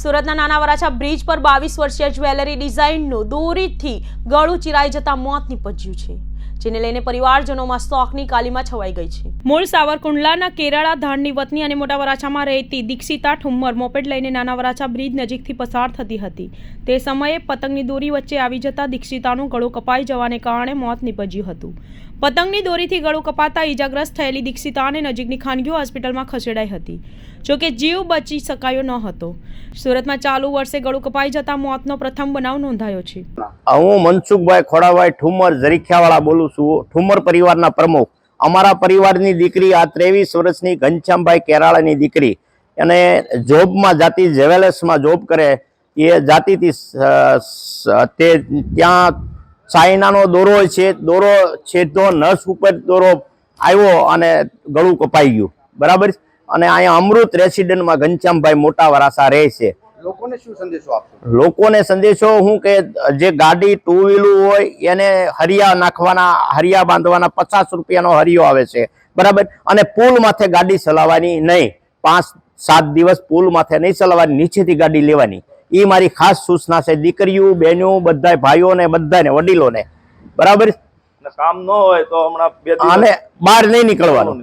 સુરતના નાના વરાછા બ્રિજ પર બાવીસ વર્ષીય જ્વેલરી ડિઝાઇનનું દોરીથી ગળું ચિરાઈ જતા મોત નીપજ્યું છે, જેને લઈને પરિવારજનોમાં શોકની કાલીમાં છવાઈ ગઈ છે. મૂળ સાવરકુંડલાના કેરાળા ધાણની વતની અને મોટા વરાછામાં રહેતી દીક્ષિતા ઠુમ્મર મોપેડ લઈને નાના વરાછા બ્રિજ નજીકથી પસાર થતી હતી. તે સમયે પતંગની દોરી વચ્ચે આવી જતા દીક્ષિતાનું ગળું કપાઈ જવાને કારણે મોત નીપજ્યું હતું. પતંગની દોરીથી ગળું કપાતા ઈજાગ્રસ્ત થયેલી દીક્ષિતાને નજીકની ખાનગી હોસ્પિટલમાં ખસેડાઈ હતી. જોકે જીવ બચી શકાયો ન હતો. સુરતમાં ચાલુ વર્ષે ગળું કપાઈ જતા મોતનો પ્રથમ બનાવ નોંધાયો છે. હું મનસુખભાઈ ખોડાભાઈ ઠુમર જરીખિયાવાળા બોલું છું. ઠુમર પરિવારના પ્રમુખ. અમારા પરિવારની દીકરી આ ત્રેવીસ વર્ષની ઘનશ્યામભાઈ કેરાળાની દીકરી. અને જોબમાં જાતી જેવેલર્સમાં જોબ કરે. એ જાતિથી તે ત્યાં ચાઇનાનો દોરો છે દોરો છેદો નસ ઉપર દોરો આવ્યો અને ગળું કપાઈ ગયું. બરાબર છે? અને અહીંયા અમૃત રેસિડેન્ટમાં ઘનશ્યામભાઈ મોટા વરાસા રહે છે. લોકોને શું સંદેશો આપશો? લોકોને સંદેશો હું કે જે ગાડી ટુ વ્હીલું હોય એને હરિયા નાખવાના હરિયા બાંધવાના પચાસ રૂપિયાનો હરિયો આવે છે. બરાબર? અને પુલ માથે ગાડી ચલાવવાની નહીં. પાંચ સાત દિવસ પુલ માથે નહીં ચલાવવાની નીચેથી ગાડી લેવાની. એ મારી ખાસ સૂચના છે દીકરીઓ બહેનો બધા ભાઈઓને બધાને વડીલોને. બરાબર? ને કામ ન હોય તો હમણાં બાર અને બહાર નહીં નીકળવાનું.